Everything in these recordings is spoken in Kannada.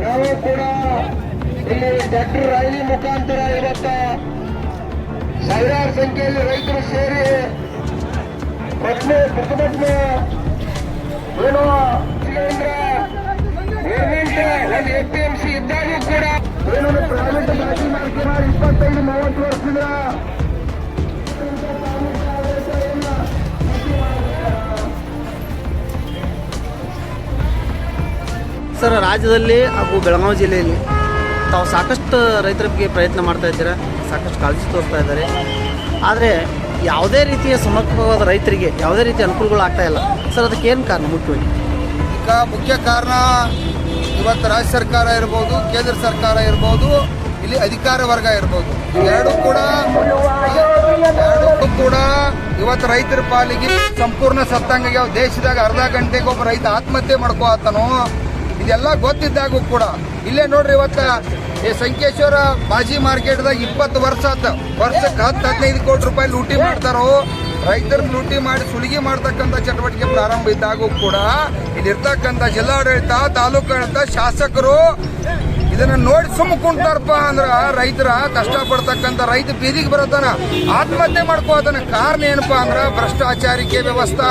ನಾವು ಕೂಡ ಇಲ್ಲಿ ದೊಡ್ಡ ರೈಲಿ ಮುಖಾಂತರ ಇವತ್ತ ಸಾವಿರಾರು ಸಂಖ್ಯೆಯಲ್ಲಿ ರೈತರು ಸೇರಿ ಪ್ರತಿಭಟನೆ ಸರ್, ರಾಜ್ಯದಲ್ಲಿ ಹಾಗೂ ಬೆಳಗಾವಿ ಜಿಲ್ಲೆಯಲ್ಲಿ ತಾವು ಸಾಕಷ್ಟು ರೈತರ ಬಗ್ಗೆ ಪ್ರಯತ್ನ ಮಾಡ್ತಾ ಇದ್ದೀರಾ? ಸಾಕಷ್ಟು ಕಾಳಜಿ ತೋರಿಸ್ತಾ ಇದ್ದಾರೆ. ಆದರೆ ಯಾವುದೇ ರೀತಿಯ ಸಮರ್ಪಕವಾದ ರೈತರಿಗೆ ಯಾವುದೇ ರೀತಿಯ ಅನುಕೂಲಗಳು ಆಗ್ತಾ ಇಲ್ಲ. ಸರ್, ಅದಕ್ಕೆ ಏನು ಕಾರಣ ಮುಖ್ಯವಾಗಿ? ಈಗ ಮುಖ್ಯ ಕಾರಣ ಇವತ್ತು ರಾಜ್ಯ ಸರ್ಕಾರ ಇರ್ಬೋದು, ಕೇಂದ್ರ ಸರ್ಕಾರ ಇರ್ಬೋದು, ಇಲ್ಲಿ ಅಧಿಕಾರ ವರ್ಗ ಇರ್ಬೋದು. ಎರಡು ಕೂಡ ಎರಡಕ್ಕೂ ಕೂಡ ಇವತ್ತು ರೈತರ ಪಾಲಿಗೆ ಸಂಪೂರ್ಣ ಸತ್ತಂಗ ದೇಶದಾಗ ಅರ್ಧ ಗಂಟೆಗೆ ಒಬ್ಬ ರೈತ ಆತ್ಮಹತ್ಯೆ ಮಾಡ್ಕೋತಾನೋ ಇದೆಲ್ಲ ಗೊತ್ತಿದ್ದಾಗೂ ಕೂಡ. ಇಲ್ಲೇ ನೋಡ್ರಿ ಇವತ್ತ ಈ ಸಂಕೇಶ್ವರ ಬಾಜಿ ಮಾರ್ಕೆಟ್ದಾಗ ಇಪ್ಪತ್ತು ವರ್ಷ ಆತ. ವರ್ಷಕ್ಕೆ ಹತ್ತು, ಹದಿನೈದು ಕೋಟಿ ರೂಪಾಯಿ ಲೂಟಿ ಮಾಡ್ತಾರೋ? ರೈತರ ಲೂಟಿ ಮಾಡಿ ಸುಲಿಗೆ ಮಾಡ್ತಕ್ಕಂಥ ಚಟುವಟಿಕೆ ಪ್ರಾರಂಭ ಇದ್ದಾಗೂ ಕೂಡ ಇಲ್ಲಿರ್ತಕ್ಕಂಥ ಜಿಲ್ಲಾಡಳಿತ, ತಾಲೂಕು ಆಡಳಿತ, ಶಾಸಕರು ಇದನ್ನ ನೋಡಿ ಸುಮ್ಮ ಕುಂತಾರಪ್ಪ ಅಂದ್ರ ರೈತರ ಕಷ್ಟ ಪಡ್ತಕ್ಕಂತ ರೈತ ಬೀದಿಗೆ ಬರತಾನ ಆತ್ಮಹತ್ಯೆ ಮಾಡ್ಕೋತಾನ ಕಾರಣ ಏನಪ್ಪಾ ಅಂದ್ರ ಭ್ರಷ್ಟಾಚಾರಿಕೆ ವ್ಯವಸ್ಥಾ.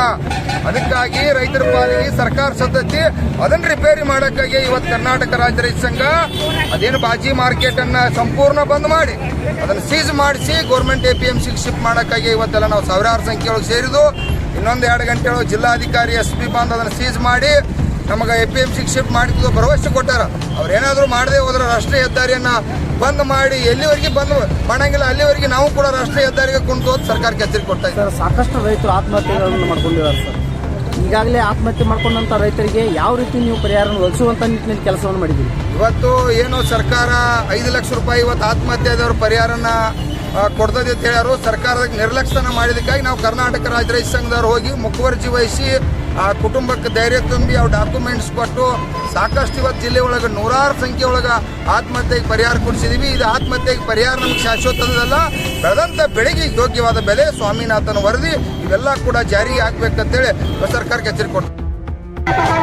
ಅದಕ್ಕಾಗಿ ರೈತರ ಪಾಲಿಗೆ ಸರ್ಕಾರ ಸದ್ದತಿ ಅದನ್ನ ರಿಪೇರಿ ಮಾಡಕ್ಕಾಗಿ ಇವತ್ತು ಕರ್ನಾಟಕ ರಾಜ್ಯ ರೈತ ಸಂಘ ಅದೇನು ಬಾಜಿ ಮಾರ್ಕೆಟ್ ಅನ್ನ ಸಂಪೂರ್ಣ ಬಂದ್ ಮಾಡಿ. ಅದನ್ನ ಸೀಸ್ ಮಾಡಿಸಿ government A P M C shift ಮಾಡಕ್ಕಾಗಿ ಇವತ್ತೆಲ್ಲ ನಾವು ಸಾವಿರಾರು ಸಂಖ್ಯೆ ಒಳಗೆ ಸೇರಿದು ಇನ್ನೊಂದು ಎರಡು ಗಂಟೆ ಜಿಲ್ಲಾಧಿಕಾರಿ ಎಸ್ ಪಿ ಬಂದು ಅದನ್ನ ಸೀಸ್ ಮಾಡಿ ನಮಗೆ ಎ ಪಿ ಎಂ ಸಿಗೆ ಶಿಫ್ಟ್ ಮಾಡಿದ್ದು ಭರವಸೆ ಕೊಟ್ಟಾರ. ಅವ್ರೇನಾದ್ರೂ ಮಾಡದೆ ಹೋದ್ರೆ ರಾಷ್ಟ್ರೀಯ ಹೆದ್ದಾರಿಯನ್ನು ಬಂದ್ ಮಾಡಿ ಎಲ್ಲಿವರೆಗೆ ಬಂದ್ ಮಾಡಂಗಿಲ್ಲ ಅಲ್ಲಿವರೆಗೆ ನಾವು ಕೂಡ ರಾಷ್ಟ್ರೀಯ ಹೆದ್ದಾರಿಗೆ ಕುಂತು ಹೋದ್ ಸರ್ಕಾರಕ್ಕೆ ಎಚ್ಚರಿಕೆ ಕೊಡ್ತಾ ಇದ್ದಾರೆ ಸಾಕಷ್ಟು ರೈತರು ಆತ್ಮಹತ್ಯೆಗಳನ್ನು ಮಾಡ್ಕೊಂಡಿದ್ದಾರೆ ಸರ್. ಈಗಾಗಲೇ ಆತ್ಮಹತ್ಯೆ ಮಾಡ್ಕೊಂಡಂಥ ರೈತರಿಗೆ ಯಾವ ರೀತಿ ನೀವು ಪರಿಹಾರ ಒದಗಿಸುವಂಥ ನಿಟ್ಟಿನಲ್ಲಿ ಕೆಲಸವನ್ನು ಮಾಡಿದ್ದೀರಿ? ಇವತ್ತು ಏನು ಸರ್ಕಾರ ಐದು ಲಕ್ಷ ರೂಪಾಯಿ ಇವತ್ತು ಆತ್ಮಹತ್ಯೆ ಆದವರು ಪರಿಹಾರನ ಕೊಡ್ತದೆ ಅಂತ ಹೇಳ್ಯಾರು. ಸರ್ಕಾರದ ನಿರ್ಲಕ್ಷ್ಯನ ಮಾಡಿದಕ್ಕಾಗಿ ನಾವು ಕರ್ನಾಟಕ ರಾಜ್ಯ ರೈತ ಸಂಘದವ್ರು ಹೋಗಿ ಮುಖವರ್ಜಿ ವಹಿಸಿ ಆ ಕುಟುಂಬಕ್ಕೆ ಧೈರ್ಯ ತುಂಬಿ ಅವ್ರ ಡಾಕ್ಯುಮೆಂಟ್ಸ್ ಕೊಟ್ಟು ಸಾಕಷ್ಟು ಇವತ್ತು ಜಿಲ್ಲೆ ಒಳಗೆ ನೂರಾರು ಸಂಖ್ಯೆ ಒಳಗೆ ಆತ್ಮಹತ್ಯೆಗೆ ಪರಿಹಾರ ಕೊಡಿಸಿದೀವಿ. ಇದು ಆತ್ಮಹತ್ಯೆಗೆ ಪರಿಹಾರ ನಮಗೆ ಶಾಶ್ವತದಲ್ಲ ಬೆಳೆದಂಥ ಬೆಳೆಗೆ ಯೋಗ್ಯವಾದ ಬೆಲೆ ಸ್ವಾಮಿನಾಥನ್ ವರದಿ ಇವೆಲ್ಲ ಕೂಡ ಜಾರಿ ಆಗ್ಬೇಕಂತೇಳಿ ಸರ್ಕಾರಕ್ಕೆ ಎಚ್ಚರಿಕೆ ಕೊಡ್ತೀವಿ ಕಾಂಗ್ರೆಸ್